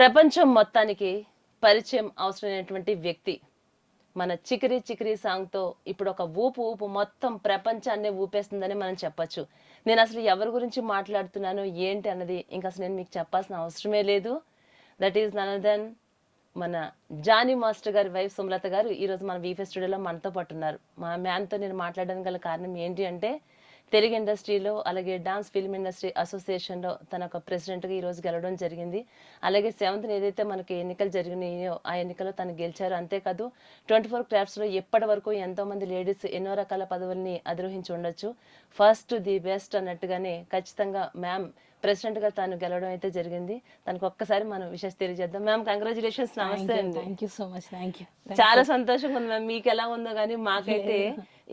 ప్రపంచం మొత్తానికి పరిచయం అవసరమైనటువంటి వ్యక్తి. మన చికిరి చికిరి సాంగ్తో ఇప్పుడు ఒక ఊపు ఊపు మొత్తం ప్రపంచాన్ని ఊపేస్తుందని మనం చెప్పొచ్చు. నేను అసలు ఎవరి గురించి మాట్లాడుతున్నాను ఏంటి అన్నది ఇంకా అసలు నేను మీకు చెప్పాల్సిన అవసరమే లేదు. దట్ ఈస్ ననదన్ మన జానీ మాస్టర్ గారి వైఫ్ సుమలత గారు ఈరోజు మన వీఫే స్టూడియోలో మనతో పాటు ఉన్నారు. మా మ్యాన్తో నేను మాట్లాడడానికి గల కారణం ఏంటి అంటే తెలుగు ఇండస్ట్రీలో అలాగే డాన్స్ ఫిల్మ్ ఇండస్ట్రీ అసోసియేషన్లో తన ఒక ప్రెసిడెంట్గా ఈరోజు గెలవడం జరిగింది. అలాగే సెవెంత్ ఏదైతే మనకి ఎన్నికలు జరిగినాయో ఆ ఎన్నికల్లో తను గెలిచారు. అంతేకాదు ట్వంటీ ఫోర్ క్రాఫ్ట్స్లో ఎప్పటి వరకు ఎంతోమంది లేడీస్ ఎన్నో రకాల పదవుల్ని అధిరోహించి ఉండొచ్చు. ఫస్ట్ ది బెస్ట్ అన్నట్టుగానే ఖచ్చితంగా మ్యామ్ ప్రెసిడెంట్గా తాను గెలవడం అయితే జరిగింది. తనకు ఒక్కసారి మనం విషయం తెలియజేద్దాం. మ్యామ్ కంగ్రాచులేషన్స్ నమస్తే అండి. Thank you so much thank you చాలా సంతోషంగా ఉంది మ్యామ్ మీకు ఎలా ఉందో కానీ మాకైతే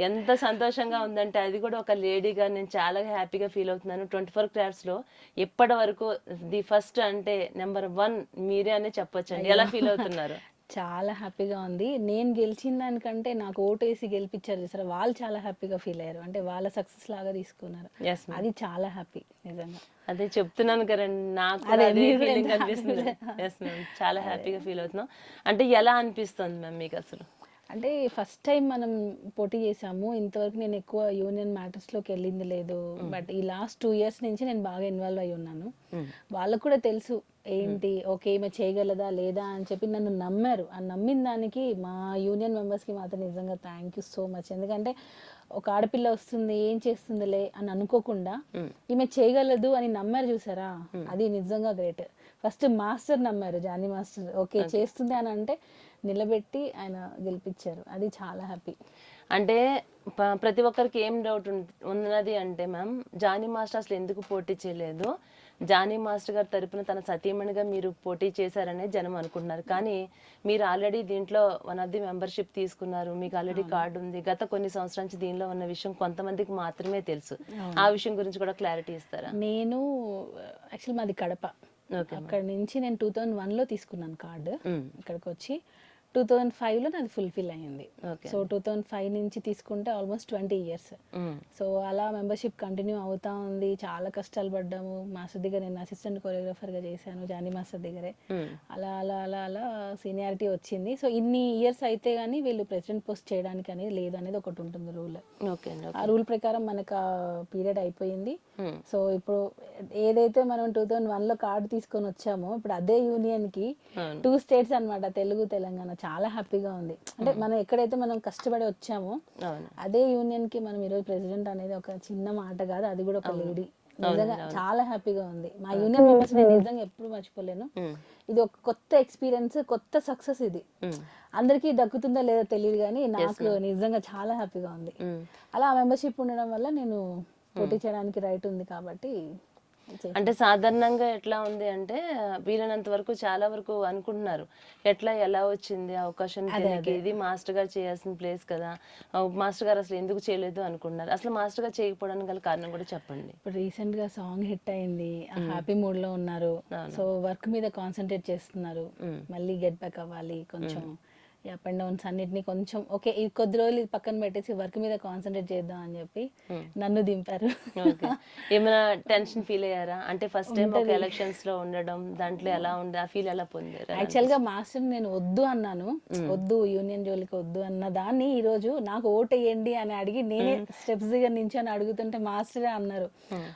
ఎంత సంతోషంగా ఉందంటే అది కూడా ఒక లేడీగా నేను చాలా హ్యాపీగా ఫీల్ అవుతున్నాను. ట్వంటీ ఫోర్ క్రాఫ్ట్స్లో ఇప్పటి వరకు ది ఫస్ట్ అంటే నెంబర్ వన్ మీరే అనే చెప్పొచ్చు అండి ఎలా ఫీల్ అవుతున్నారు? చాలా హ్యాపీగా ఉంది. నేను గెలిచిన దానికంటే నాకు ఓటేసి గెలిపించారు చూసారా? వాళ్ళు చాలా హ్యాపీగా ఫీల్ అయ్యారు. అంటే వాళ్ళ సక్సెస్ లాగా తీసుకున్నారు. అది చాలా హ్యాపీ నిజంగా. అదే చెప్తున్నాను కదండి నాకు అదే, ఫీలింగ్ అనిపిస్తుంది. చాలా హ్యాపీగా ఫీల్ అవుతున్నాం. అంటే ఎలా అనిపిస్తుంది మ్యామ్ మీకు అసలు? అంటే ఫస్ట్ టైం మనం పోటీ చేసాము. ఇంతవరకు నేను ఎక్కువ యూనియన్ మ్యాటర్స్లోకి వెళ్ళింది లేదు. బట్ ఈ లాస్ట్ టూ ఇయర్స్ నుంచి నేను బాగా ఇన్వాల్వ్ అయి ఉన్నాను. వాళ్ళకు కూడా తెలుసు ఏంటి ఓకే ఈమె చేయగలదా లేదా అని చెప్పి నన్ను నమ్మారు. ఆ నమ్మిన దానికి మా యూనియన్ మెంబర్స్కి మాత్రం నిజంగా థ్యాంక్ యూ సో మచ్ ఎందుకంటే ఒక ఆడపిల్ల వస్తుంది ఏం చేస్తుందిలే అని అనుకోకుండా ఈమె చేయగలదు అని నమ్మారు చూసారా? అది నిజంగా గ్రేట్ ఫస్ట్ మాస్టర్ నమ్మారు జానీ మాస్టర్. ఓకే చేస్తుంది అని అంటే నిలబెట్టి ఆయన గెలిపించారు. అది చాలా హ్యాపీ. అంటే ప్రతి ఒక్కరికి ఏం డౌట్ ఉన్నది అంటే మ్యామ్ జానీ మాస్టర్ అసలు ఎందుకు పోటీ చేయలేదు? జానీ మాస్టర్ గారి తరపున తన సతీమణిగా మీరు పోటీ చేశారనే జనం అనుకుంటున్నారు. కానీ మీరు ఆల్రెడీ దీంట్లో వన్ ఆఫ్ ది మెంబర్షిప్ తీసుకున్నారు. మీకు ఆల్రెడీ కార్డు ఉంది. గత కొన్ని సంవత్సరాల నుంచి దీనిలో ఉన్న విషయం కొంతమందికి మాత్రమే తెలుసు. ఆ విషయం గురించి కూడా క్లారిటీ ఇస్తారా? నేను యాక్చువల్ మాది కడప. ఓకే అక్కడ నుంచి నేను టూ థౌజండ్ వన్లో తీసుకున్నాను కార్డు. ఇక్కడికి వచ్చి టూ థౌజండ్ ఫైవ్లో నాది ఫుల్ఫిల్ అయ్యింది. సో టూ థౌజండ్ ఫైవ్ నుంచి తీసుకుంటే ఆల్మోస్ట్ ట్వంటీ ఇయర్స్. సో అలా మెంబర్షిప్ కంటిన్యూ అవుతా ఉంది. చాలా కష్టాలు పడ్డాము. మాస్టర్ దగ్గర నేను అసిస్టెంట్ కొరియోగ్రాఫర్గా చేశాను జానీ మాస్టర్ దగ్గరే. మ్మ్. అలా అలా అలా అలా సీనియారిటీ వచ్చింది. సో ఇన్ని ఇయర్స్ అయితే కానీ వీళ్ళు ప్రెసిడెంట్ పోస్ట్ చేయడానికి అనేది లేదు అనేది ఒకటి ఉంటుంది రూల్ ఆ రూల్ ప్రకారం మనకు ఆ పీరియడ్ అయిపోయింది. సో ఇప్పుడు ఏదైతే మనం టూ థౌజండ్ వన్లో కార్డు తీసుకొని వచ్చామో ఇప్పుడు అదే యూనియన్కి అవును. టూ స్టేట్స్ అన్నమాట తెలుగు తెలంగాణ. చాలా హ్యాపీగా ఉంది. అంటే మనం ఎక్కడైతే మనం కష్టపడి వచ్చామో అదే యూనియన్కి మనం ఈరోజు ప్రెసిడెంట్ అనేది ఒక చిన్న మాట కాదు అది కూడా ఒక లేడీ నిజంగా చాలా హ్యాపీగా ఉంది. మా యూనియన్ మెంబర్స్ నేను నిజంగా ఎప్పుడు మర్చిపోలేను. ఇది ఒక కొత్త ఎక్స్పీరియన్స్ కొత్త సక్సెస్ ఇది. అందరికీ దక్కుతుందో లేదో తెలియదు కానీ నాకు నిజంగా చాలా హ్యాపీగా ఉంది. అలా మెంబర్షిప్ ఉండడం వల్ల నేను పోటీ చేయడానికి రైట్ ఉంది కాబట్టి అంటే సాధారణంగా ఎట్లా ఉంది అంటే వీలైనంత వరకు చాలా వరకు అనుకుంటున్నారు. ఎట్లా ఎలా వచ్చింది అవకాశం? ఇది మాస్టర్ గారు చేయాల్సిన ప్లేస్ కదా. మాస్టర్ గారు అసలు ఎందుకు చేయలేదు అనుకుంటున్నారు? అసలు మాస్టర్ గారు చేయకపోవడానికి గల కారణం కూడా చెప్పండి. ఇప్పుడు రీసెంట్గా సాంగ్ హిట్ అయింది. హ్యాపీ మూడ్లో ఉన్నారు. సో వర్క్ మీద కాన్సన్ట్రేట్ చేస్తున్నారు. మళ్ళీ గెట్ బ్యాక్ అవ్వాలి. కొంచెం అప్ అండ్ డౌన్స్ అన్నిటిని కొంచెం ఓకే ఈ కొద్ది రోజులు ఇది పక్కన పెట్టేసి వర్క్ మీద కాన్సన్ట్రేట్ చేద్దాం అని చెప్పి నన్ను దింపారు. ఏమైనా టెన్షన్ ఫీల్ అయ్యారా? అంటే ఫస్ట్ టైం ఒక ఎలక్షన్స్లో ఉండడం దాంట్లో ఎలా ఉండే ఆ ఫీల్ ఎలా పొందారు? యాక్చువల్గా మాస్టర్ నేను వద్దు అన్నాను. వద్దు యూనియన్ జోలికి వద్దు అన్న దాన్ని ఈ రోజు నాకు ఓటు వేయండి అని అడిగి నేనే స్టెప్స్ దగ్గర నుంచి అని అడుగుతుంటే మాస్టరే అన్నారు.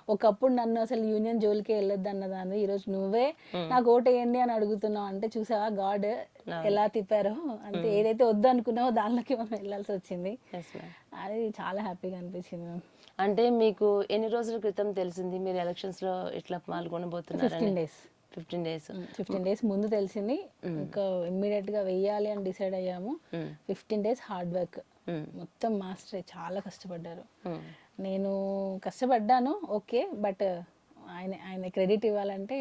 ఒకప్పుడు నన్ను అసలు యూనియన్ జోలికి వెళ్ళొద్దు అన్నదాన్ని ఈ రోజు నువ్వే నాకు ఓటు వేయండి అని అడుగుతున్నావు అంటే చూసావా? గాడ్ ఎలా తిప్పారో అంతే ఏదైతే వద్దు అనుకున్నావో దానిలోకి మనం వెళ్ళాల్సి వచ్చింది. అది చాలా హ్యాపీగా అనిపించింది మ్యామ్ అంటే మీకు ఎన్ని రోజుల క్రితం తెలిసింది మీరు ఎలక్షన్స్లో ఇట్లా పాల్గొనబోతున్నారని? Fifteen days fifteen days fifteen days ముందు తెలిసింది. ఇంకా ఇమ్మీడియట్గా వెయ్యాలి అని డిసైడ్ అయ్యాము. ఫిఫ్టీన్ డేస్ హార్డ్ వర్క్ మొత్తం మాస్టర్ చాలా కష్టపడ్డారు. నేను కష్టపడ్డాను ఓకే బట్ ఆయన ఆయన క్రెడిట్ ఇవ్వాలంటే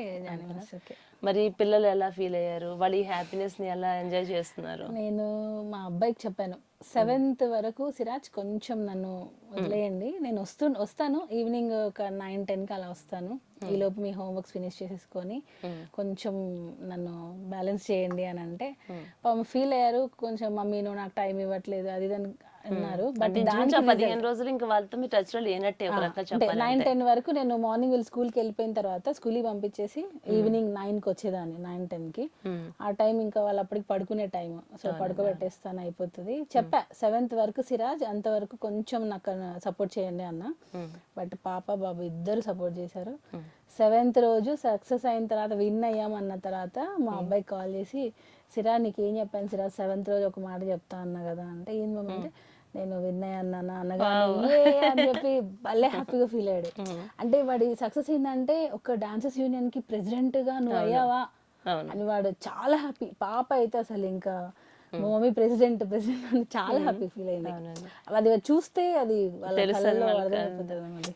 మరి పిల్లలు ఎలా ఫీల్ అయ్యారు? వాళ్ళు ఈ హ్యాపీనెస్ని ఎలా ఎంజాయ్ చేస్తున్నారు? నేను మా అబ్బాయికి చెప్పాను సెవెంత్ వరకు సిరాజ్ కొంచెం నన్ను వదిలేయండి. నేను వస్తూ వస్తాను. ఈవినింగ్ ఒక నైన్ టెన్కి అలా వస్తాను. ఈ లోపు మీ హోంవర్క్స్ ఫినిష్ చేసేసుకొని కొంచెం నన్ను బ్యాలెన్స్ చేయండి అని అంటే పాపం ఫీల్ అయ్యారు. కొంచెం మమ్మీ నువ్వు నాకు టైం ఇవ్వట్లేదు. అది అన్నారు. బట్ పదిహేను రోజులు ఇంకా వాళ్ళతో మీ టచ్లో లేనట్టే ఒక రకంగా అంటే నైన్ టెన్ వరకు నేను మార్నింగ్ వీళ్ళు స్కూల్కి వెళ్ళిపోయిన తర్వాత స్కూల్కి పంపించేసి ఈవినింగ్ నైన్కి వచ్చేదాన్ని నైన్ టెన్కి. ఆ టైం ఇంకా వాళ్ళు అప్పటికి పడుకునే టైం సో పడుకోబెట్టేస్తాను అయిపోతుంది. చెప్పా సెవెంత్ వరకు సిరాజ్ అంతవరకు కొంచెం నాకు సపోర్ట్ చేయండి అన్న. బట్ పాప బాబు ఇద్దరు సపోర్ట్ చేశారు. సెవెంత్ రోజు సక్సెస్ అయిన తర్వాత విన్ అయ్యాం అన్న తర్వాత మా అబ్బాయి కాల్ చేసి సిరా నీకు ఏం చెప్పాను సిరా సెవెంత్ రోజు ఒక మాట చెప్తా అన్నా కదా అంటే ఏం అంటే నేను విన్ అయ్యాను అన్న అనగానే "ఏ" అని చెప్పి భలే హ్యాపీగా ఫీల్ అయ్యాడు. అంటే వాడి సక్సెస్ ఏంటంటే ఒక డాన్సర్స్ యూనియన్కి ప్రెసిడెంట్గా నువ్వు అయ్యావా అని వాడు చాలా హ్యాపీ. పాప అయితే అసలు ఇంకా మా మమ్మీ ప్రెసిడెంట్ ప్రెసిడెంట్ అని చాలా హ్యాపీ ఫీల్ అయింది. అది చూస్తే అది.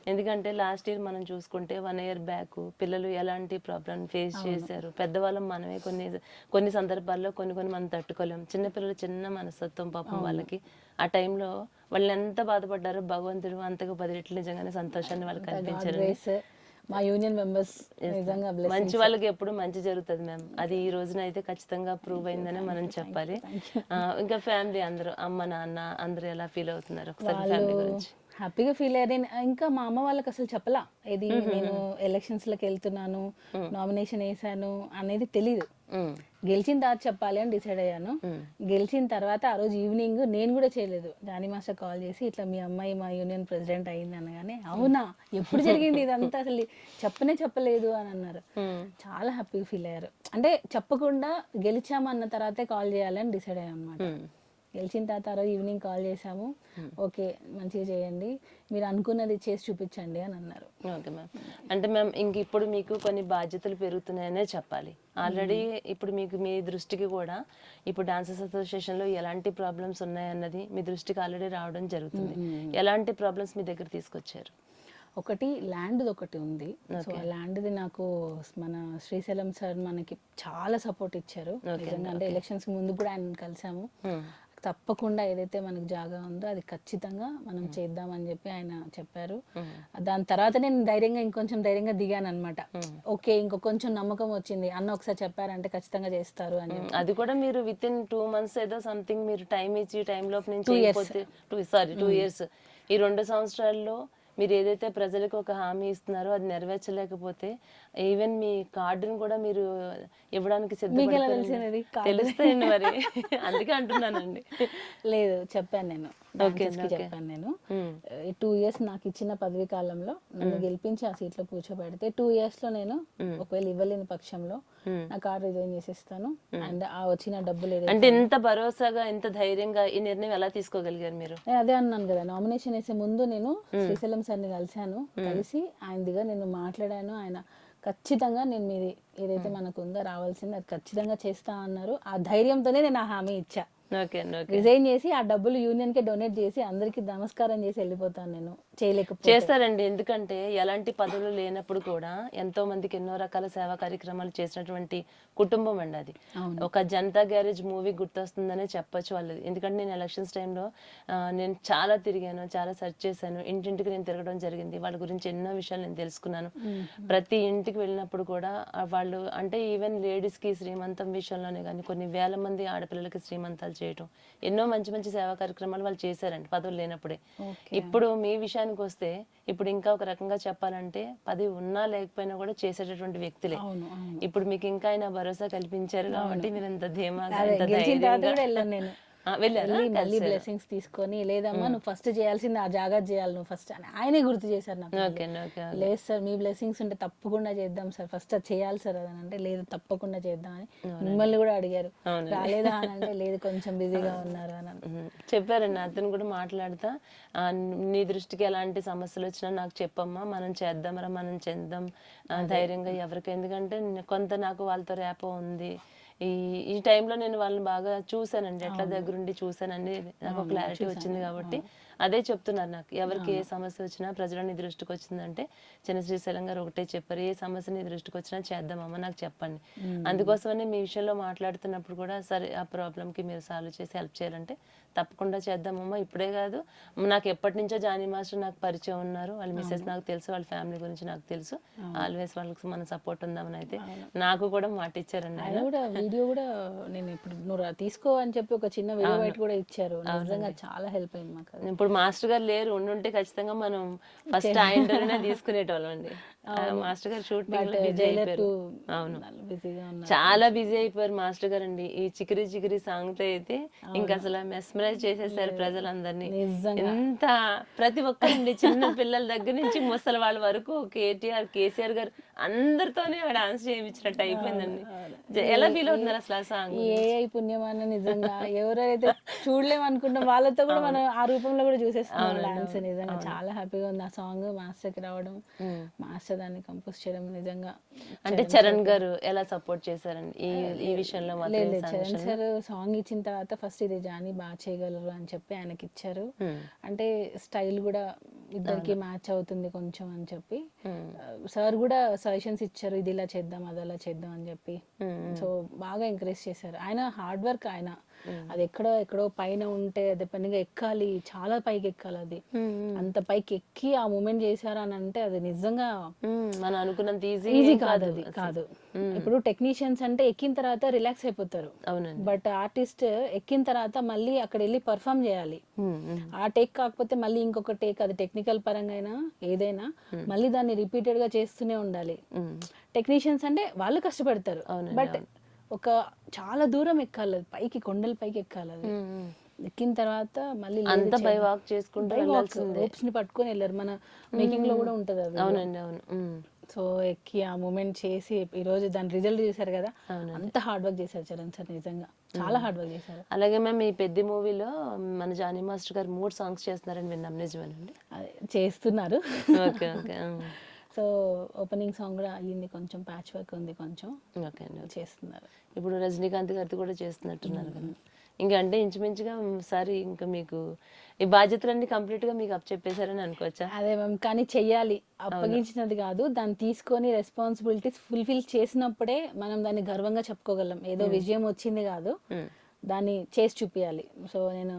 ఎందుకంటే లాస్ట్ ఇయర్ మనం చూసుకుంటే వన్ ఇయర్ బ్యాక్ పిల్లలు ఎలాంటి ప్రాబ్లం ఫేస్ చేశారు. పెద్దవాళ్ళం మనమే కొన్ని కొన్ని సందర్భాల్లో కొన్ని కొన్ని మనం తట్టుకోలేం. చిన్నపిల్లలు చిన్న మనస్తత్వం పాపం వాళ్ళకి. ఆ టైంలో వాళ్ళు ఎంత బాధపడ్డారో భగవంతుడు అంతగా పది రెట్లు నిజంగానే సంతోషాన్ని వాళ్ళకి Grace, మా యూనియన్ మెంబర్స్ నిజంగా. మంచి వాళ్ళకి ఎప్పుడు మంచి జరుగుతుంది మ్యామ్ అది ఈ రోజున అయితే ఖచ్చితంగా ప్రూవ్ అయిందని మనం చెప్పాలి. ఇంకా ఫ్యామిలీ అందరూ అమ్మ నాన్న అందరూ ఎలా ఫీల్ అవుతున్నారు ఒకసారి ఫ్యామిలీ గురించి? హ్యాపీగా ఫీల్ అయ్యారు. ఇంకా మా అమ్మ వాళ్ళకి అసలు చెప్పలా. ఇది నేను ఎలక్షన్స్లకు వెళ్తున్నాను నామినేషన్ వేసాను అనేది ఉమ్, గెలిచిన తర్వాత చెప్పాలి అని డిసైడ్ అయ్యాను. గెలిచిన తర్వాత ఆ రోజు ఈవినింగ్ నేను కూడా చేయలేదు. జానీ మాస్టర్ కాల్ చేసి ఇట్లా మీ అమ్మాయి మా యూనియన్ ప్రెసిడెంట్ అయింది అనగానే అవునా? ఎప్పుడు జరిగింది ఇదంతా అసలు? చెప్పనే చెప్పలేదు అని అన్నారు. చాలా హ్యాపీగా ఫీల్ అయ్యారు. అంటే చెప్పకుండా గెలిచామన్న తర్వాతే కాల్ చేయాలని డిసైడ్ అయ్యాను అనమాట. గెలిచిన తర్వాత ఆ రోజు ఈవినింగ్ కాల్ చేసాము ఓకే మంచిగా చేయండి. మీరు అనుకున్నది చేసి చూపించండి అని అన్నారు. Okay ma'am. అంటే మ్యామ్ ఇంక ఇప్పుడు మీకు కొన్ని బాధ్యతలు పెరుగుతున్నాయనే చెప్పాలి. ఆల్రెడీ ఇప్పుడు మీకు మీ దృష్టికి కూడా ఇప్పుడు డాన్సర్స్ అసోసియేషన్లో ఎలాంటి ప్రాబ్లమ్స్ ఉన్నాయన్నది మీ దృష్టికి ఆల్రెడీ రావడం జరుగుతుంది. ఎలాంటి ప్రాబ్లమ్స్ మీ దగ్గర తీసుకొచ్చారు? ఒకటి ల్యాండ్ ఒకటి ఉంది. సో ఆ ల్యాండ్ది నాకు మన శ్రీశైలం సార్ మనకి చాలా సపోర్ట్ ఇచ్చారు. నిజంగా అంటే ఎలక్షన్స్ ముందు కూడా ఆయన కలిసాము. తప్పకుండా ఏదైతే మనకి జాగా ఉందో అది ఖచ్చితంగా మనం చేద్దామని చెప్పి ఆయన చెప్పారు. దాని తర్వాత నేను ధైర్యంగా ఇంకొంచెం ధైర్యంగా దిగాను అనమాట ఓకే ఇంకో కొంచెం నమ్మకం వచ్చింది అన్న ఒకసారి చెప్పారంటే ఖచ్చితంగా చేస్తారు అని అది కూడా మీరు విత్ ఇన్ టూ మంత్స్ ఏదో సంథింగ్ మీరు టైం ఇచ్చి టైం లోపు నుంచి టూ సారీ టూ ఇయర్స్ ఈ రెండు సంవత్సరాల్లో మీరు ఏదైతే ప్రజలకు ఒక హామీ ఇస్తున్నారో అది నెరవేర్చలేకపోతే ఈవెన్ మీ కార్డును కూడా మీరు ఇవ్వడానికి? సిద్ధపడతారు తెలుస్తాయండి మరి. అందుకే అంటున్నానండి. లేదు చెప్పాను నేను. చెప్పాను నేను. టూ ఇయర్స్ నాకు ఇచ్చిన పదవి కాలంలో నన్ను గెలిపించి ఆ సీట్లో కూర్చోబెడితే టూ ఇయర్స్లో నేను ఒకవేళ ఇవ్వలేని పక్షంలో నా కార్డు రిజైన్ చేసేస్తాను. అండ్ ఆ వచ్చిన డబ్బులు అంటే ఇంత భరోసాగా ఇంత ధైర్యంగా ఈ నిర్ణయం ఎలా తీసుకోగలిగారు మీరు? అదే అన్నాను కదా నామినేషన్ వేసే ముందు నేను శ్రీశైలం సార్ని కలిశాను. కలిసి ఆయనదిగా నేను మాట్లాడాను. ఆయన ఖచ్చితంగా నేను మీది ఏదైతే మనకు ఉందో రావాల్సింది అది ఖచ్చితంగా చేస్తా అన్నారు. ఆ ధైర్యంతోనే నేను ఆ హామీ ఇచ్చా. రిజైన్ చేసి ఆ డబ్బులు యూనియన్కి డొనేట్ చేసి అందరికి నమస్కారం చేసి వెళ్ళిపోతాను నేను. చేయలేకపోతే. చేస్తారండి. ఎందుకంటే ఎలాంటి పదవులు లేనప్పుడు కూడా ఎంతో మందికి ఎన్నో రకాల సేవా కార్యక్రమాలు చేసినటువంటి కుటుంబం అండి అది. ఒక జనతా గ్యారేజ్ మూవీ గుర్తొస్తుందనే చెప్పొచ్చు వాళ్ళది. ఎందుకంటే నేను ఎలక్షన్స్ టైంలో నేను చాలా తిరిగాను చాలా సెర్చ్ చేశాను. ఇంటింటికి నేను తిరగడం జరిగింది. వాళ్ళ గురించి ఎన్నో విషయాలు నేను తెలుసుకున్నాను. ప్రతి ఇంటికి వెళ్ళినప్పుడు కూడా వాళ్ళు అంటే ఈవెన్ లేడీస్కి శ్రీమంతం విషయంలోనే కానీ కొన్ని వేల మంది ఆడపిల్లలకి శ్రీమంతాలు చేయటం. ఎన్నో మంచి మంచి సేవా కార్యక్రమాలు వాళ్ళు చేశారండి పదవులు లేనప్పుడే. ఇప్పుడు మీ విషయానికి వస్తే ఇప్పుడు ఇంకా ఒక రకంగా చెప్పాలంటే పది ఉన్నా లేకపోయినా కూడా చేసేటటువంటి వ్యక్తులే. ఇప్పుడు మీకు ఇంకా ఆయన భరోసా కల్పించారు కాబట్టి మీరు ఎంత ధీమాగా వెళ్ళి మళ్ళీ కలిసారా? బ్లెస్సింగ్స్ తీసుకొని లేదమ్మా నువ్వు ఫస్ట్ చేయాల్సింది ఆ జాగా చేయాలి నువ్వు ఫస్ట్ అని ఆయనే గుర్తు చేశారు నాకు. లేదు సార్ మీ బ్లెస్సింగ్స్ ఉంటే తప్పకుండా చేద్దాం సార్. ఫస్ట్ అది చేయాలి సార్ అని అంటే లేదు తప్పకుండా చేద్దాం అని మిమ్మల్ని కూడా అడిగారు. రాలేదా అని అంటే లేదు కొంచెం బిజీగా ఉన్నారు అని చెప్పారండి అతను కూడా మాట్లాడతా నీ దృష్టికి ఎలాంటి సమస్యలు వచ్చినా నాకు చెప్పమ్మా మనం చేద్దామరా మనం చేద్దాం ధైర్యంగా ఎవరికి ఎందుకంటే కొంత నాకు వాళ్ళతో రేపో ఉంది. ఈ ఈ టైంలో నేను వాళ్ళని బాగా చూశానండి. ఎట్లా దగ్గరుండి చూశానండి నాకు క్లారిటీ వచ్చింది కాబట్టి అదే చెప్తున్నారు నాకు. ఎవరికి ఏ సమస్య వచ్చినా ప్రజలని దృష్టికి వచ్చిందంటే చిన్న శ్రీశైలం గారు ఒకటే చెప్పారు. ఏ సమస్య నీ దృష్టికి వచ్చినా చేద్దామమ్మా నాకు చెప్పండి. అందుకోసమని మీ విషయంలో మాట్లాడుతున్నప్పుడు కూడా సరే ఆ ప్రాబ్లం కి మీరు సాల్వ్ చేసి హెల్ప్ చేయాలంటే తప్పకుండా చేద్దామమ్మా. ఇప్పుడే కాదు. నాకు ఎప్పటి నుంచో జానీ మాస్టర్ నాకు పరిచయం ఉన్నారు. వాళ్ళ మిస్సెస్ నాకు తెలుసు. వాళ్ళ ఫ్యామిలీ గురించి నాకు తెలుసు. ఆల్వేస్ వాళ్ళకి మన సపోర్ట్ ఉందామని అయితే నాకు కూడా మాట ఇచ్చారండి ఆయన. కూడా వీడియో కూడా నేను ఇప్పుడు నువ్వు తీసుకో అని చెప్పి ఒక చిన్న వీడియో బయట కూడా ఇచ్చారు. నిజంగా చాలా హెల్ప్ అయింది మాకు. ఇప్పుడు మాస్టర్ గారు లేరు. ఉండుంటే ఖచ్చితంగా మనం ఫస్ట్ ఆయనతోనే తీసుకునేటోళ్ళం అండి. మాస్టర్ గారు షూటింగ్ అవును. చాలా బిజీ అయిపోయారు మాస్టర్ గారు అండి ఈ చికిరి చికిరి సాంగ్తో అయితే ఇంకా అసలు మెస్మరైజ్ చేసేసారు ప్రజలందరినీ. ఎంత ప్రతి ఒక్కరండి చిన్న పిల్లల దగ్గర నుంచి ముసలి వాళ్ళ వరకు కేటీఆర్ కేసీఆర్ గారు అందరితోనే డాన్స్ చేయించినట్టు అయిపోయిందండి. ఎలా ఫీల్ అవుతున్నారు అసలు ఆ సాంగ్ ఏ పుణ్యమాన నిజంగా ఎవరైతే చూడలేము అనుకుంటాం వాళ్ళతో కూడా మనం ఆ రూపంలో కూడా చూసేస్తున్నాం డాన్స్ నిజంగా. చాలా హ్యాపీగా ఉంది. ఆ సాంగ్ మాస్టర్కి రావడం మాస్టర్ దాన్ని కంపోజ్ చేయడం నిజంగా అంటే చరణ్ గారు ఎలా సపోర్ట్ చేశారండి? ఈ ఈ విషయంలో లేదు చరణ్? సార్ సాంగ్ ఇచ్చిన తర్వాత ఫస్ట్ ఇది జానీ బాగా చేయగలరు అని చెప్పి ఆయనకి ఇచ్చారు. అంటే స్టైల్ కూడా ఇద్దరికి మ్యాచ్ అవుతుంది కొంచెం అని చెప్పి. సార్ కూడా సజెషన్స్ ఇచ్చారు ఇది ఇలా చేద్దాం అది అలా చేద్దాం అని చెప్పి. సో బాగా ఎంకరేజ్ చేశారు. ఆయన హార్డ్ వర్క్ ఆయన. అది ఎక్కడో ఎక్కడో పైన ఉంటే అదే పనిగా ఎక్కాలి చాలా పైకి ఎక్కాలి అది. అంత పైకి ఎక్కి ఆ మూమెంట్ చేశారు అని అంటే అది నిజంగా మనం అనుకున్నంత ఈజీ ఈజీ కాదు అది కాదు. ఇప్పుడు టెక్నీషియన్స్ అంటే ఎక్కిన తర్వాత రిలాక్స్ అయిపోతారు. బట్ ఆర్టిస్ట్ ఎక్కిన తర్వాత మళ్ళీ అక్కడ వెళ్ళి పర్ఫామ్ చేయాలి. ఆ టేక్ కాకపోతే మళ్ళీ ఇంకొక టేక్ అది టెక్నికల్ పరంగా అయినా ఏదైనా మళ్ళీ దాన్ని రిపీటెడ్గా చేస్తూనే ఉండాలి. టెక్నీషియన్స్ అంటే వాళ్ళు కష్టపడతారు. బట్ ఒక చాలా దూరం ఎక్కాలి అది. పైకి కొండల పైకి ఎక్కాలి అది. ఎక్కిన తర్వాత మళ్ళీ అంతా బై వాక్ చేసుకుంటూ రోప్స్ని పట్టుకొని వెళ్ళారు. మన మేకింగ్లో కూడా ఉంటది అది అవునండి అవును. సో ఎక్కి ఆ మూమెంట్ చేసి ఈ రోజు దాని రిజల్ట్ చూసారు కదా. అంత హార్డ్ వర్క్ చేశారు చరణ్ సార్ నిజంగా. చాలా హార్డ్ వర్క్ చేశారు. అలాగే మేము ఈ పెద్ద మూవీలో మన జానీ మాస్టర్ గారు మూడు సాంగ్స్ చేస్తున్నారని విన్నాం. నిజమేనండి? చేస్తున్నారు. Okay okay. So opening song కూడా అయ్యింది కొంచెం ప్యాచ్ వర్క్ ఉంది కొంచెం. ఓకే అండి. చేస్తున్నారు. ఇప్పుడు రజనీకాంత్ గారితో కూడా చేస్తున్నట్టున్నారు కదా. ఇంకా అంటే ఇంచుమించుగా సారి ఇంకా మీకు ఈ బాధ్యతలన్నీ కంప్లీట్గా మీకు అప్ చెప్పేశారని అనుకోవచ్చా? అదే మ్యామ్ కానీ చెయ్యాలి. అప్పగించినది కాదు దాన్ని తీసుకొని రెస్పాన్సిబిలిటీస్ ఫుల్ఫిల్ చేసినప్పుడే మనం దాన్ని గర్వంగా చెప్పుకోగలం. ఏదో విజయం వచ్చింది కాదు. దాన్ని చేసి చూపించాలి సో నేను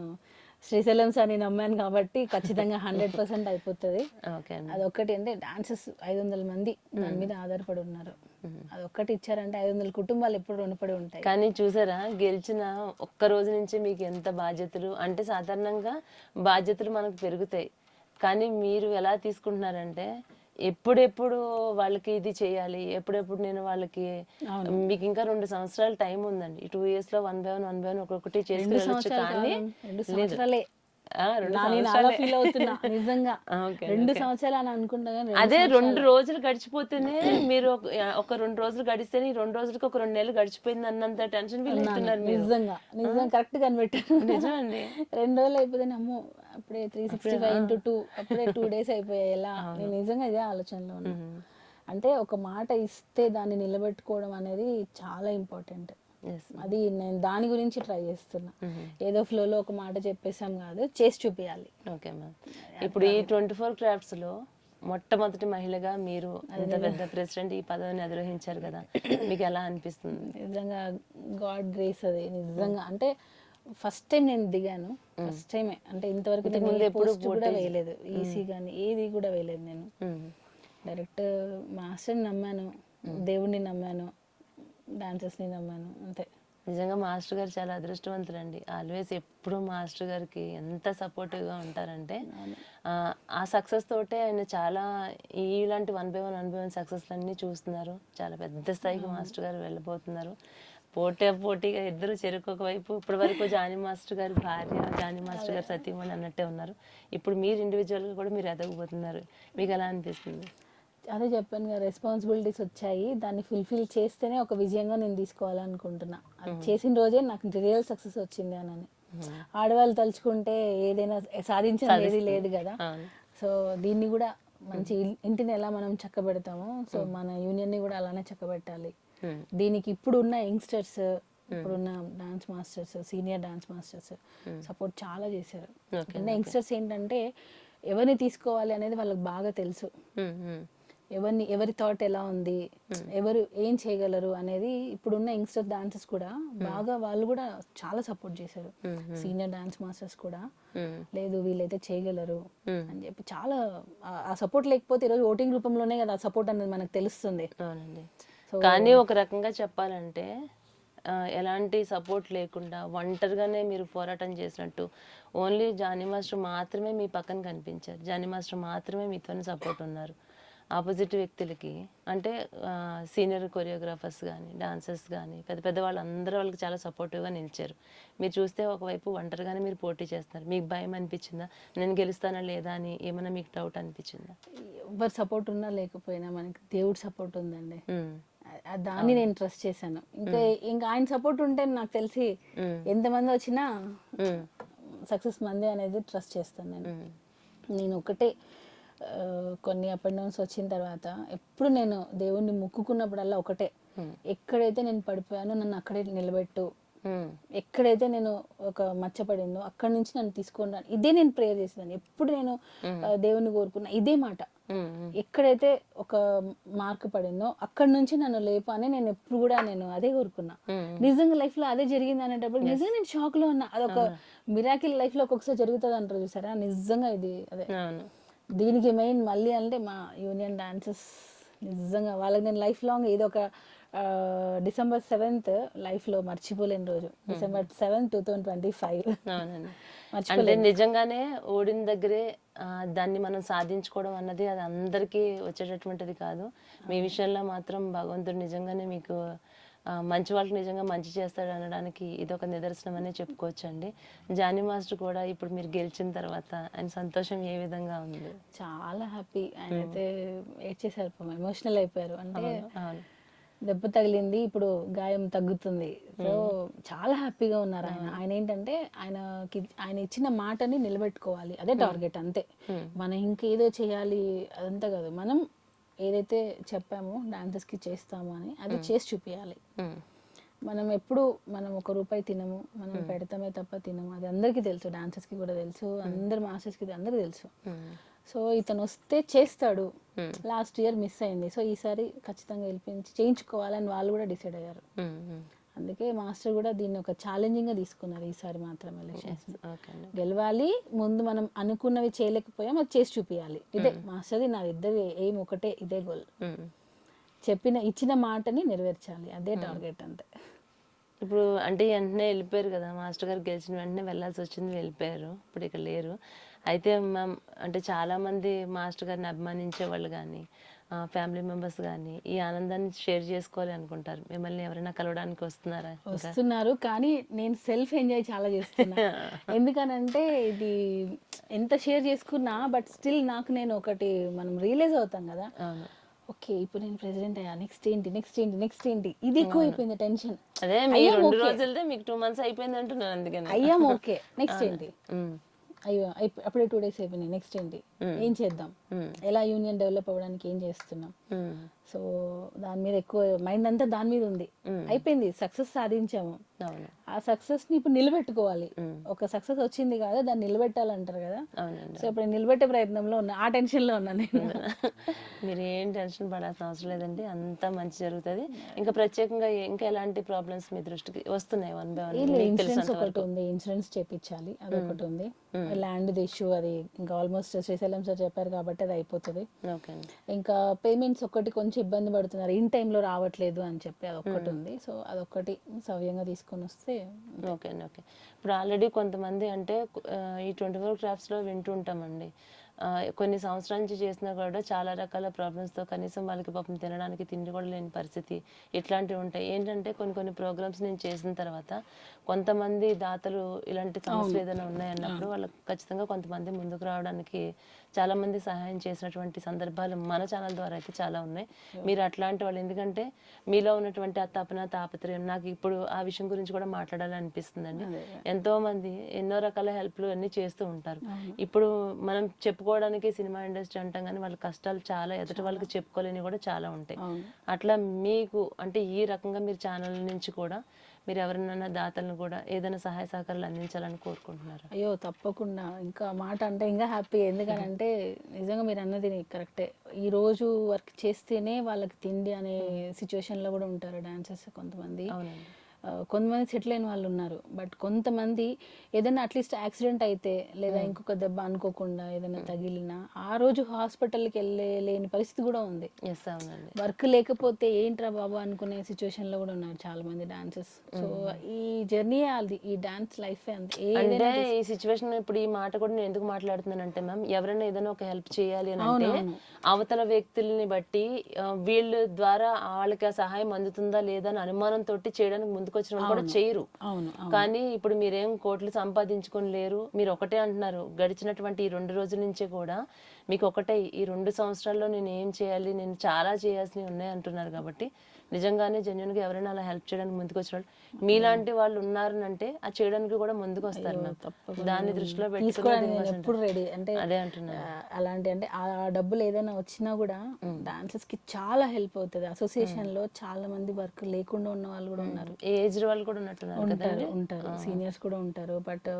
శ్రీశైలం సార్ని నమ్మాను కాబట్టి ఖచ్చితంగా హండ్రెడ్ పర్సెంట్ అయిపోతుంది. ఓకే అండి. అదొక్కటి అంటే డాన్సెస్ ఐదు వందల మంది దాని మీద ఆధారపడి ఉన్నారు. అదొక్కటి ఇచ్చారంటే ఐదు వందల కుటుంబాలు ఎప్పుడు రుణపడి ఉంటాయి. కానీ చూసారా గెలిచిన ఒక్క రోజు నుంచి మీకు ఎంత బాధ్యతలు? అంటే సాధారణంగా బాధ్యతలు మనకు పెరుగుతాయి. కానీ మీరు ఎలా తీసుకుంటున్నారంటే ఎప్పుడెప్పుడు వాళ్ళకి ఇది చేయాలి ఎప్పుడెప్పుడు నేను వాళ్ళకి మీకు ఇంకా రెండు సంవత్సరాల టైం ఉందండి టూ ఇయర్స్లో one by one one by one ఒక్కొక్కటి చేసుకుని సంవత్సరాలు కానీ నిజంగా. రెండు. సంవత్సరాలు అని అనుకుంటా అదే రెండు రోజులు గడిచిపోతేనే మీరు ఒక- రెండు రోజులు గడిస్తేనే ఈ రెండు రోజులకి ఒక రెండు నెలలు గడిచిపోయింది అన్నంత టెన్షన్ ఫీల్ అవుతున్నారు నిజంగా నిజంగా కరెక్ట్ కనిపెట్టారు నిజమండి. రెండు రోజులు అయిపోతే అమ్మో అప్పుడే three sixty five into two అప్పుడే టూ డేస్ అయిపోయాయి ఎలా? నేను నిజంగా ఇదే ఆలోచనలో ఉన్నా. అంటే ఒక మాట ఇస్తే దాన్ని నిలబెట్టుకోవడం అనేది చాలా ఇంపార్టెంట్ అది నేను దాని గురించి ట్రై చేస్తున్నా. ఏదో ఫ్లోలో ఒక మాట చెప్పేసాం కాదు చేసి చూపించాలి ఓకే మ్యామ్ ఇప్పుడు ఈ ట్వంటీ ఫోర్ క్రాఫ్ట్స్లో మొట్టమొదటి మహిళగా మీరు ఇంత పెద్ద ప్రెసిడెంట్ ఈ పదవిని అధిరోహించారు కదా మీకు ఎలా అనిపిస్తుంది? నిజంగా గాడ్ గ్రేస్ అది నిజంగా. అంటే ఫస్ట్ టైం నేను దిగాను. ఫస్ట్ టైమే. అంటే ఇంతవరకు నేను ఎప్పుడు కూడా వేయలేదు. ఈసీ కానీ ఏది కూడా వేయలేదు నేను. డైరెక్ట్ మాస్టర్ని నమ్మాను. దేవుడిని నమ్మాను. డాన్సెస్ని నమ్మాను అంతే. నిజంగా మాస్టర్ గారు చాలా అదృష్టవంతులండి. ఆల్వేస్ ఎప్పుడు మాస్టర్ గారికి ఎంత supportive గా ఉంటారంటే ఆ, సక్సెస్ తోటే ఆయన చాలా ఇలాంటి one by one one by one success అన్ని చూస్తున్నారు. చాలా పెద్ద స్థాయికి మాస్టర్ గారు వెళ్ళబోతున్నారు. పోటీ పోటీగా ఇద్దరు చెరుకు ఒక వైపు ఇప్పటి వరకు జానీ మాస్టర్ గారి భార్య జానీ మాస్టర్ గారు సతీమణి అన్నట్టే ఉన్నారు. ఇప్పుడు మీరు ఇండివిజువల్గా కూడా మీరు ఎదగబోతున్నారు. మీకు ఎలా అనిపిస్తుంది? అదే చెప్పాను కదా రెస్పాన్సిబిలిటీస్ వచ్చాయి. దాన్ని ఫుల్ఫిల్ చేస్తేనే ఒక విజయంగా నేను తీసుకోవాలనుకుంటున్నా. అది చేసిన రోజే నాకు రియల్ సక్సెస్ వచ్చింది అని. ఆడవాళ్ళు తలుచుకుంటే ఏదైనా సాధించేది ఏది లేదు కదా. సో దీన్ని కూడా మంచి ఇంటిని ఎలా మనం చక్కబెడతామో సో మన యూనియన్ని కూడా అలానే చక్కబెట్టాలి. దీనికి ఇప్పుడు ఉన్న యంగ్స్టర్స్ ఇప్పుడున్న dance masters senior dance masters support చాలా చేశారు. యంగ్స్టర్స్ ఏంటంటే ఎవరిని తీసుకోవాలి అనేది వాళ్ళకి బాగా తెలుసు. ఎవరిని ఎవరి థాట్ ఎలా ఉంది ఎవరు ఏం చేయగలరు అనేది ఇప్పుడున్న యంగ్స్టర్ డాన్సర్స్ కూడా బాగా వాళ్ళు కూడా చాలా సపోర్ట్ చేశారు. సీనియర్ డాన్స్ మాస్టర్స్ కూడా. ఉమ్, లేదు వీళ్ళైతే చేయగలరు Hmm. అని చెప్పి చాలా ఆ- సపోర్ట్ లేకపోతే ఈరోజు ఓటింగ్ రూపంలోనే కదా ఆ సపోర్ట్ అనేది మనకు తెలుస్తుంది. కానీ ఒక రకంగా చెప్పాలంటే ఎలాంటి సపోర్ట్ లేకుండా ఒంటరిగానే మీరు పోరాటం చేసినట్టు ఓన్లీ జానీ మాస్టర్ మాత్రమే మీ పక్కన కనిపించారు. జానీ మాస్టర్ మాత్రమే మీతోనే సపోర్ట్ ఉన్నారు. ఆపోజిట్ వ్యక్తులకి అంటే సీనియర్ కొరియోగ్రాఫర్స్ కానీ డాన్సర్స్ కానీ పెద్ద పెద్ద వాళ్ళందరూ వాళ్ళకి చాలా సపోర్టివ్గా నిలిచారు. మీరు చూస్తే ఒకవైపు ఒంటరిగానే మీరు పోటీ చేస్తున్నారు. మీకు భయం అనిపించిందా? నేను గెలుస్తానా లేదా అని ఏమైనా మీకు డౌట్ అనిపించిందా? ఎవరి సపోర్ట్ ఉన్నా లేకపోయినా మనకి దేవుడి సపోర్ట్ ఉందండి. దాన్ని నేను ట్రస్ట్ చేశాను. ఇంకా ఇంకా ఆయన సపోర్ట్ ఉంటే నాకు తెలిసి ఎంతమంది వచ్చినా సక్సెస్ మందే అనేది ట్రస్ట్ చేస్తాను నేను. నేను ఒకటే కొన్ని అప్ అండ్ డౌన్స్ వచ్చిన తర్వాత ఎప్పుడు నేను దేవుణ్ణి మొక్కుకున్నప్పుడల్లా ఒకటే. ఎక్కడైతే నేను పడిపోయానో నన్ను అక్కడే నిలబెట్టు. ఎక్కడైతే నేను ఒక మచ్చపడిందో అక్కడి నుంచి నన్ను తీసుకొని ఇదే నేను ప్రేయర్ చేసేదాన్ని. ఎప్పుడు నేను దేవుణ్ణి కోరుకున్నా ఇదే మాట. ఎక్కడైతే ఒక మార్క్ పడిందో అక్కడి నుంచి నన్ను లేపు అని నేను ఎప్పుడు కూడా నేను అదే కోరుకున్నా. నిజంగా లైఫ్లో అదే జరిగింది అనేటప్పుడు నిజంగా నేను షాక్లో ఉన్నా. అదొక మిరాకిల్ లైఫ్లో ఒక్కొక్కసారి జరుగుతుంది అంటారు చూసారా? నిజంగా ఇది అదే. దీనికి మెయిన్ మళ్ళీ అంటే మా యూనియన్ డాన్సెస్ నిజంగా వాళ్ళకి నేను లైఫ్ లాంగ్ ఇది ఒక డిసెంబర్ సెవెంత్ లైఫ్లో మర్చిపోలేని రోజు. December seventh two thousand twenty five. అంటే నిజంగానే ఓడిన దగ్గరే దాన్ని మనం సాధించుకోవడం అన్నది అది అందరికీ వచ్చేటటువంటిది కాదు. మీ విషయంలో మాత్రం భగవంతుడు నిజంగానే మీకు మంచి వాళ్ళకి నిజంగా మంచి చేస్తాడు అనడానికి ఇది ఒక నిదర్శనం అనే చెప్పుకోవచ్చండి. జానీ మాస్టర్ కూడా ఇప్పుడు మీరు గెలిచిన తర్వాత ఆయన సంతోషం ఏ విధంగా ఉంది? చాలా హ్యాపీ. ఆయన అయితే ఏడ్చేసారు ఎమోషనల్ అయిపోయారు. అంటే దెబ్బ తగిలింది ఇప్పుడు గాయం తగ్గుతుంది. సో చాలా హ్యాపీగా ఉన్నారు ఆయన. ఆయన ఏంటంటే ఆయనకి ఆయన ఇచ్చిన మాటని నిలబెట్టుకోవాలి. అదే టార్గెట్ అంతే. మనం ఇంకేదో చేయాలి అదంతా కాదు. మనం ఏదైతే చెప్పామో డాన్సర్స్కి చేస్తాము అని అది చేసి చూపించాలి మనం ఎప్పుడు మనం ఒక రూపాయి తినము మనం పెడతామే తప్ప తినము. అది అందరికీ తెలుసు డాన్సర్స్కి కూడా తెలుసు అందరి మాస్టర్స్కి అందరికీ తెలుసు. సో ఇతను వస్తే చేస్తాడు. లాస్ట్ ఇయర్ మిస్ అయింది. సో ఈసారి ఖచ్చితంగా గెలిపించి చేయించుకోవాలని వాళ్ళు కూడా డిసైడ్ అయ్యారు. అందుకే మాస్టర్ కూడా దీన్ని ఒక ఛాలెంజింగ్గా తీసుకున్నారు ఈసారి మాత్రం ఎలక్షన్స్ గెలవాలి ముందు మనం అనుకున్నవి చేయలేకపోయాం అది చేసి చూపించాలి ఇదే మాస్టర్ది నా ఇద్దరి ఎయిమ్ ఒకటే ఇదే గోల్ ఉమ్. చెప్పిన ఇచ్చిన మాటని నెరవేర్చాలి అదే టార్గెట్ అంతే. ఇప్పుడు అంటే వెంటనే వెళ్ళిపోయారు కదా మాస్టర్ గారు గెలిచిన వెంటనే వెళ్ళాల్సి వచ్చింది వెళ్ళిపోయారు ఇప్పుడు ఇక్కడ లేరు. అయితే మ్యామ్ అంటే చాలా మంది మాస్టర్ గారిని అభిమానించే వాళ్ళు కానీ ఫ్యామిలీ మెంబర్స్ కానీ ఈ ఆనందాన్ని షేర్ చేసుకోవాలి అనుకుంటారు. మిమ్మల్ని ఎవరైనా కలవడానికి వస్తున్నారా? వస్తున్నారు కానీ నేను సెల్ఫ్ ఎంజాయ్ చాలా చేస్తున్నా. ఎందుకనంటే ఇది ఎంత షేర్ చేసుకున్నా బట్ స్టిల్ నాకు నేను ఒకటి మనం రియలైజ్ అవుతాం కదా. ఓకే ఇప్పుడు నేను ప్రెసిడెంట్ అయ్యా నెక్స్ట్ ఏంటి నెక్స్ట్ ఏంటి నెక్స్ట్ ఏంటి? ఇది ఎక్కువ అయిపోయింది టెన్షన్ అదే రెండు రోజులదే మీకు టూ మంత్స్ అయిపోయింది అంటున్నాను అందుకని. అయ్యాం ఓకే. నెక్స్ట్ ఏంటి? అయ్యో అప్పుడే టూ డేస్ అయిపోయినాయి. నెక్స్ట్ ఏంటి? ఏం చేద్దాం? ఎలా యూనియన్ డెవలప్ అవ్వడానికి ఏం చేస్తున్నాం? సో దాని మీద ఎక్కువ మైండ్ అంతా దాని మీద ఉంది. అయిపోయింది. సక్సెస్ సాధించాము. అవును. ఆ సక్సెస్ని ఇప్పుడు నిలబెట్టుకోవాలి. ఒక సక్సెస్ వచ్చింది కదా దాన్ని నిలబెట్టాలంటారు కదా? సో ఇప్పుడు నిలబెట్టే ప్రయత్నంలో ఉన్నా ఆ టెన్షన్లో ఉన్నా నేను. మీరు ఏం టెన్షన్ పడాల్సిన అవసరం లేదండి. అంతా మంచి జరుగుతుంది. ఇంకా ప్రత్యేకంగా ఇంకా ఎలాంటి ప్రాబ్లమ్స్ మీ దృష్టికి వస్తున్నాయి వన్ బై వన్? ఇన్సూరెన్స్ ఒకటి ఉంది. ఇన్సూరెన్స్ చేపించాలి అది ఒకటి ఉంది. ల్యాండ్ ఇష్యూ అది ఇంకా ఆల్మోస్ట్ శ్రీశైలం సార్ చెప్పారు కాబట్టి అది అయిపోతుంది. ఇంకా పేమెంట్స్ ఒకటి కొంచెం ఇబ్బంది పడుతున్నారు. ఇన్ టైంలో రావట్లేదు అని చెప్పి అది ఒక్కటి ఉంది. సో అదొక్కటి సవ్యంగా తీసుకొని వస్తే ఓకే అండి ఓకే. ఇప్పుడు ఆల్రెడీ కొంతమంది అంటే ఈ ట్వంటీ ఫోర్ క్రాఫ్ట్స్లో వింటుంటామండి. కొన్ని సంవత్సరాల నుంచి చేసినా కూడా చాలా రకాల ప్రాబ్లమ్స్తో కనీసం వాళ్ళకి పాపం తినడానికి తిండి కూడా లేని పరిస్థితి ఇట్లాంటివి ఉంటాయి. ఏంటంటే కొన్ని కొన్ని ప్రోగ్రామ్స్ నేను చేసిన తర్వాత కొంతమంది దాతలు ఇలాంటి సమస్యలు ఏదైనా ఉన్నాయన్నప్పుడు వాళ్ళకి ఖచ్చితంగా కొంతమంది ముందుకు రావడానికి చాలా మంది సహాయం చేసినటువంటి సందర్భాలు మన ఛానల్ ద్వారా అయితే చాలా ఉన్నాయి. మీరు అట్లాంటి వాళ్ళు ఎందుకంటే మీలో ఉన్నటువంటి ఆ తపన తాపత్రయం నాకు ఇప్పుడు ఆ విషయం గురించి కూడా మాట్లాడాలని అనిపిస్తుందండి ఎంతో మంది ఎన్నో రకాల హెల్ప్లు అన్ని చేస్తూ ఉంటారు. ఇప్పుడు మనం చెప్పుకు చెప్పుకోవడానికి సినిమా ఇండస్ట్రీ అంటాం కానీ వాళ్ళ కష్టాలు చాలా ఎదుటి వాళ్ళకి చెప్పుకోలేని కూడా చాలా ఉంటాయి. అట్లా మీకు అంటే ఈ రకంగా మీరు ఛానల్ నుంచి కూడా మీరు ఎవరినైనా దాతలను కూడా ఏదైనా సహాయ సహకారాలు అందించాలని కోరుకుంటున్నారు? అయ్యో తప్పకుండా. ఇంకా మాట అంటే ఇంకా హ్యాపీ. ఎందుకనంటే నిజంగా మీరు అన్నది కరెక్టే. ఈ రోజు వర్క్ చేస్తేనే వాళ్ళకి తిండి అనే సిచ్యువేషన్లో కూడా ఉంటారు డాన్సర్స్ కొంతమంది. అవునండి. కొంతమంది సెటిల్ అయిన వాళ్ళు ఉన్నారు. బట్ కొంతమంది ఏదైనా అట్లీస్ట్ యాక్సిడెంట్ అయితే లేదా ఇంకొక దెబ్బ అనుకోకుండా ఏదైనా తగిలినా ఆ రోజు హాస్పిటల్కి వెళ్ళే లేని పరిస్థితి కూడా ఉంది. వర్క్ లేకపోతే ఏంట్రా బాబు అనుకునే సిచ్యువేషన్లో కూడా ఉన్నారు చాలా మంది డాన్సర్స్. సో ఈ జర్నీ అది ఈ డాన్స్ లైఫ్ అంటే ఈ సిచ్యువేషన్ ఇప్పుడు ఈ మాట కూడా నేను ఎందుకు మాట్లాడుతున్నానంటే మ్యామ్ ఎవరైనా ఏదైనా ఒక హెల్ప్ చేయాలి అని అంటే. అవతల వ్యక్తుల్ని బట్టి వీళ్ళ ద్వారా వాళ్ళకి ఆ సహాయం అందుతుందా లేదా అని అనుమానంతో చేయడానికి ముందుకు వచ్చిన వాళ్ళు కూడా చేయరు. కానీ ఇప్పుడు మీరేం కోట్లు సంపాదించుకొని లేరు మీరు ఒకటే అంటున్నారు. గడిచినటువంటి ఈ రెండు రోజుల నుంచి కూడా మీకు ఒకటే ఈ రెండు సంవత్సరాల్లో నేను ఏం చేయాలి నేను చాలా చేయాల్సినవి ఉన్నాయి అంటున్నారు కాబట్టి నిజంగానే genuine గా ఎవరైనా అలా హెల్ప్ చేయడానికి ముందుకు వచ్చిన వాళ్ళు మీలాంటి వాళ్ళు ఉన్నారనంటే ఆ చేయడానికి కూడా ముందుకు వస్తారు మ్యామ్. దాన్ని దృష్టిలో ఎప్పుడు రెడీ అంటే అదే అంటున్నాను. ఆ, అలాంటి అంటే ఆ డబ్బులు ఏదైనా వచ్చినా కూడా డాన్సర్స్కి చాలా హెల్ప్ అవుతుంది. అసోసియేషన్లో చాలా మంది వర్క్ లేకుండా ఉన్న వాళ్ళు కూడా ఉన్నారు. ఏజ్ వాళ్ళు కూడా ఉన్నట్టున్నారు ఉంటారు ఉంటారు. సీనియర్స్ కూడా ఉంటారు. బట్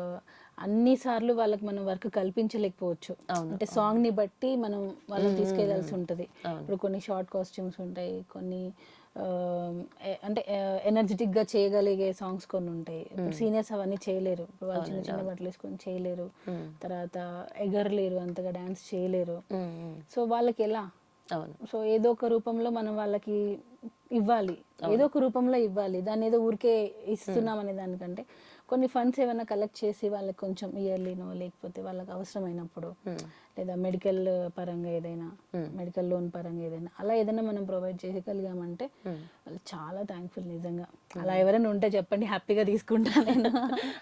అన్ని సార్లు వాళ్ళకి మనం వర్క్ కల్పించలేకపోవచ్చు. అంటే సాంగ్ని బట్టి మనం వాళ్ళని తీసుకెళ్ళాల్సి ఉంటది. ఇప్పుడు కొన్ని షార్ట్ కాస్ట్యూమ్స్ ఉంటాయి కొన్ని అంటే ఎనర్జెటిక్గా చేయగలిగే సాంగ్స్ కొన్ని ఉంటాయి. సీనియర్స్ అవన్నీ చేయలేరు. వాళ్ళు చిన్న చిన్న బట్టలు వేసుకొని చేయలేరు. తర్వాత ఎగరలేరు అంతగా డాన్స్ చేయలేరు. ఉమ్. సో వాళ్ళకి ఎలా సో ఏదో ఒక రూపంలో మనం వాళ్ళకి ఇవ్వాలి. ఏదో ఒక రూపంలో ఇవ్వాలి. దాన్ని ఏదో ఊరికే ఇస్తున్నాం అనే దానికంటే కొన్ని ఫండ్స్ ఏమైనా కలెక్ట్ చేసి వాళ్ళకి కొంచెం ఇయర్లీనో లేకపోతే వాళ్ళకి అవసరమైనప్పుడు లేదా మెడికల్ పరంగా ఏదైనా మెడికల్ లోన్ పరంగా ఏదైనా అలా ఏదైనా మనం ప్రొవైడ్ చేయగలిగామంటే వాళ్ళు చాలా థ్యాంక్ఫుల్ నిజంగా. అలా ఎవరైనా ఉంటే చెప్పండి హ్యాపీగా తీసుకుంటాను నేను.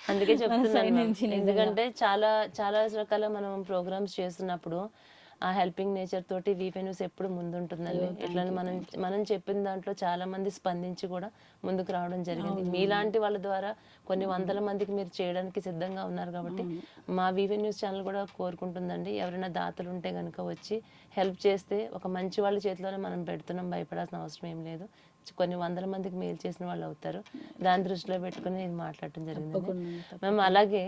అందుకే చెప్తున్నాను. ఎందుకంటే చాలా చాలా రకాల మనం ప్రోగ్రామ్స్ చేస్తున్నప్పుడు ఆ హెల్పింగ్ నేచర్ తోటి వీఫై న్యూస్ ఎప్పుడు ముందుంటుందండి. ఇట్లా మనం మనం చెప్పిన దాంట్లో చాలా మంది స్పందించి కూడా ముందుకు రావడం జరిగింది. మీలాంటి వాళ్ళ ద్వారా కొన్ని వందల మందికి మీరు చేయడానికి సిద్ధంగా ఉన్నారు కాబట్టి మా వీవీ న్యూస్ ఛానల్ కూడా కోరుకుంటుందండి. ఎవరైనా దాతలు ఉంటే కనుక వచ్చి హెల్ప్ చేస్తే ఒక మంచి వాళ్ళ చేతిలోనే మనం పెడుతున్నాం భయపడాల్సిన అవసరం ఏం లేదు. కొన్ని వందల మందికి మేలు చేసిన వాళ్ళు అవుతారు. దాని దృష్టిలో పెట్టుకుని నేను మాట్లాడటం జరిగింది మేము అలాగే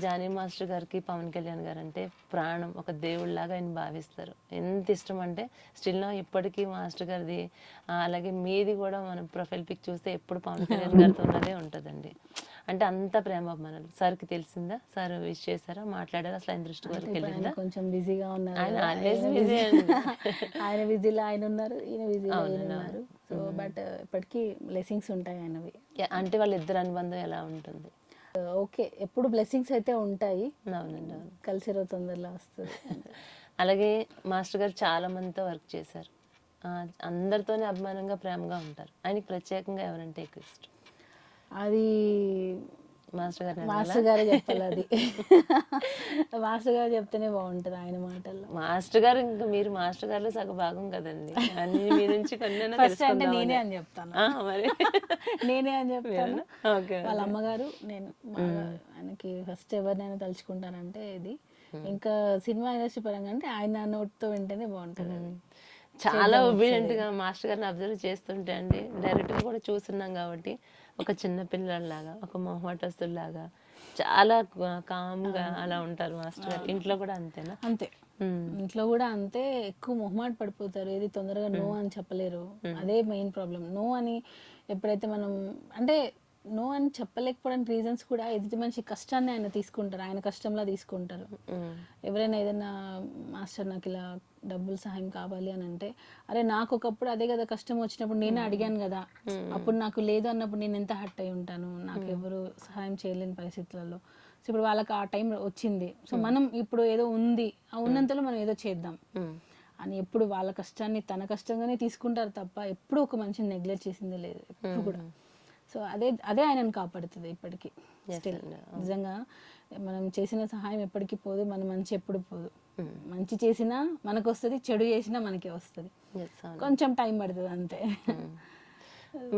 జానీ మాస్టర్ గారికి పవన్ కళ్యాణ్ గారు అంటే ప్రాణం. ఒక దేవుళ్ళలాగా ఆయన భావిస్తారు. ఎంత ఇష్టం అంటే స్టిల్ ఇప్పటికీ మాస్టర్ గారిది అలాగే మీది కూడా మనం ప్రొఫైల్ పిక్ చూస్తే ఎప్పుడు పవన్ కళ్యాణ్ గారితో ఉన్నదే ఉంటుందండి. అంటే అంత ప్రేమ మనలు సార్కి తెలిసిందా? సార్ విష్ చేశారా? మాట్లాడారా? అసలు ఆయన దృష్టి వరకు వెళ్ళిందా కొంచెం బిజీగా ఉన్నారు ఆయన బిజీలో ఆయన ఉన్నారు ఈయన బిజీలో ఉన్నారు. సో బట్ ఇప్పటికీ బ్లెస్సింగ్స్ ఉంటాయి ఆయనవి. అంటే వాళ్ళిద్దరు అనుబంధం ఎలా ఉంటుంది? ఓకే ఎప్పుడు బ్లెస్సింగ్స్ అయితే ఉంటాయి అవునండి అవును. కలిసి రోజు తొందరలో వస్తుంది. అలాగే మాస్టర్ గారు చాలా మందితో వర్క్ చేశారు. అందరితోనే అభిమానంగా ప్రేమగా ఉంటారు. ఆయనకి ప్రత్యేకంగా ఎవరంటే ఎక్కువ ఇష్టం? అది మాస్టర్ గారు మాస్టర్ గారే చెప్పాలి అది. మాస్టర్ గారు చెప్తేనే బాగుంటుంది ఆయన మాటల్లో. మాస్టర్ గారు ఇంకా మీరు మాస్టర్ గారిలో సగ భాగం కదండి. అన్ని మీ నుంచి కొన్ని ఫస్ట్ అంటే నేనే అని చెప్తాను. మరి. నేనే అని చెప్తాను. వాళ్ళ అమ్మగారు నేను ఆయనకి ఫస్ట్ ఎవరినైనా తలుచుకుంటానంటే ఇది. ఇంకా సినిమా ఇండస్ట్రీ పరంగా అంటే ఆయన నోటితో వింటేనే బాగుంటుంది. చాలా ఒబీడియంట్గా మాస్టర్ గారిని అబ్జర్వ్ చేస్తుంటే అండి డైరెక్ట్గా కూడా చూస్తున్నాం కాబట్టి ఒక చిన్న పిల్లల్లాగా ఒక మొహమాటస్తుల్లాగా చాలా కామ్గా అలా ఉంటారు మాస్టర్ గారు. ఇంట్లో కూడా అంతేనా? అంతే. ఇంట్లో కూడా అంతే. ఎక్కువ మొహమాట పడిపోతారు. ఏది తొందరగా నో అని చెప్పలేరు. అదే మెయిన్ ప్రాబ్లం నో అని ఎప్పుడైతే మనం అంటే నో అని చెప్పలేకపోవడానికి రీజన్స్ కూడా ఎదుటి మనిషి కష్టాన్ని ఆయన తీసుకుంటారు. ఆయన కష్టంలా తీసుకుంటారు. ఎవరైనా ఏదైనా మాస్టర్ నాకు ఇలా డబ్బులు సహాయం కావాలి అని అంటే అరే నాకు ఒకప్పుడు అదే కదా కష్టం వచ్చినప్పుడు నేనే అడిగాను కదా. అప్పుడు నాకు లేదు అన్నప్పుడు నేను ఎంత హట్ అయి ఉంటాను? నాకు ఎవరు సహాయం చేయలేని పరిస్థితులలో. సో ఇప్పుడు వాళ్ళకి ఆ టైం వచ్చింది. సో మనం ఇప్పుడు ఏదో ఉంది. ఆ ఉన్నంతలో మనం ఏదో చేద్దాం. అని ఎప్పుడు వాళ్ళ కష్టాన్ని తన కష్టంగానే తీసుకుంటారు తప్ప ఎప్పుడు ఒక మనిషిని నెగ్లెక్ట్ చేసింది లేదు. ఎప్పుడు కూడా. సో అదే అదే ఆయనను కాపాడుతుంది ఇప్పటికీ. స్టిల్ నిజంగా మనం చేసిన సహాయం ఎప్పటికీ పోదు మన మంచి ఎప్పుడు పోదు. మంచి చేసినా మనకు వస్తుంది చెడు చేసినా మనకే వస్తుంది. కొంచెం టైం పడుతుంది అంతే.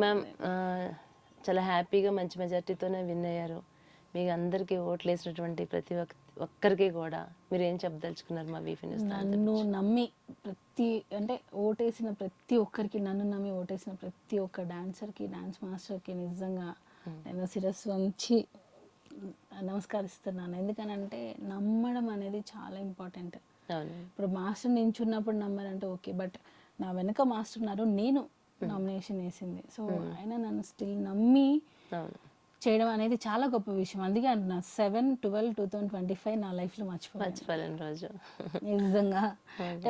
మ్యామ్ చాలా హ్యాపీగా మంచి మెజార్టీతోనే విన్ అయ్యారు. మీకు అందరికీ ఓట్లు వేసినటువంటి ప్రతి ఒక్క ఒక్కరికి కూడా మీరు ఏం చెప్పదలుచుకున్నారు మా వీఫీ న్యూస్ నన్ను నమ్మి ప్రతి అంటే ఓటేసిన ప్రతి ఒక్కరికి నన్ను నమ్మి ఓటేసిన ప్రతి ఒక్క డాన్సర్కి డాన్స్ మాస్టర్కి నిజంగా నేను శిరస్సు వంచి నమస్కరిస్తున్నాను. ఎందుకనంటే నమ్మడం అనేది చాలా ఇంపార్టెంట్. ఇప్పుడు మాస్టర్ నించున్నప్పుడు నమ్మారంటే ఓకే బట్ నా వెనక మాస్టర్ ఉన్నారు నేను నామినేషన్ వేసింది. సో ఆయన నన్ను స్టిల్ నమ్మి చేయడం అనేది చాలా గొప్ప విషయం. అందుకే అంటున్నా seven twelve two thousand twenty five నా లైఫ్లో మర్చిపోయాను మర్చిపోలేని రోజు. నిజంగా.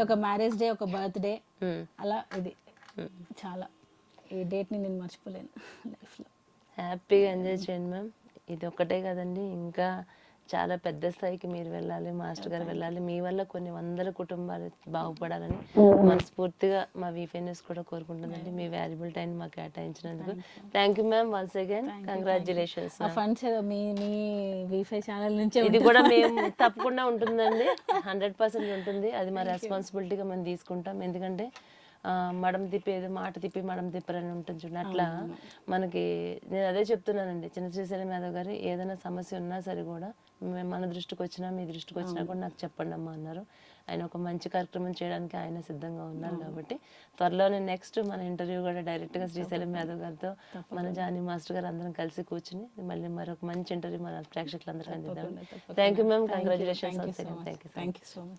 ఒక మ్యారేజ్ డే ఒక బర్త్డే. అలా ఇది. చాలా. ఈ డేట్ని నేను మర్చిపోలేను లైఫ్లో. హ్యాపీగా ఎంజాయ్ చేయండి మ్యామ్. ఇది ఒక్కటే కదండి. ఇంకా చాలా పెద్ద స్థాయికి మీరు వెళ్ళాలి మాస్టర్ గారు వెళ్ళాలి. మీ వల్ల కొన్ని వందల కుటుంబాలు బాగుపడాలని మనస్ఫూర్తిగా మా వీఫీనెస్ కూడా కోరుకుంటుందండి మీ వాల్యుబుల్ టైం మాకు కేటాయించినందుకు. Thank you ma'am once again congratulations funds మీ మీ వీఫై ఛానల్ నుంచే ఇది కూడా మేము తప్పకుండా ఉంటుందండి. హండ్రెడ్ పర్సెంట్ ఉంటుంది. అది మా రెస్పాన్సిబిలిటీగా మేము తీసుకుంటాం. ఎందుకంటే మడం తిప్పి ఏదో మాట తిప్పి మడం తిప్పరని ఉంటుంది చూడండి అట్లా మనకి నేను అదే చెప్తున్నానండి. చిన్న శ్రీశైలం యాదవ్ గారు ఏదైనా సమస్య ఉన్నా సరే కూడా మేము మన దృష్టికి వచ్చినా మీ దృష్టికి వచ్చినా కూడా నాకు చెప్పండి అమ్మా అన్నారు. ఆయన ఒక మంచి కార్యక్రమం చేయడానికి ఆయన సిద్ధంగా ఉన్నారు కాబట్టి త్వరలోనే నెక్స్ట్ మన ఇంటర్వ్యూ కూడా డైరెక్ట్గా శ్రీశైలం యాదవ్ గారితో మన జానీ మాస్టర్ గారు అందరం కలిసి కూర్చుని మళ్ళీ మరొక మంచి ఇంటర్వ్యూ మన ప్రేక్షకులందరికీ అందిద్దాం. Thank you ma'am congratulations thank you so much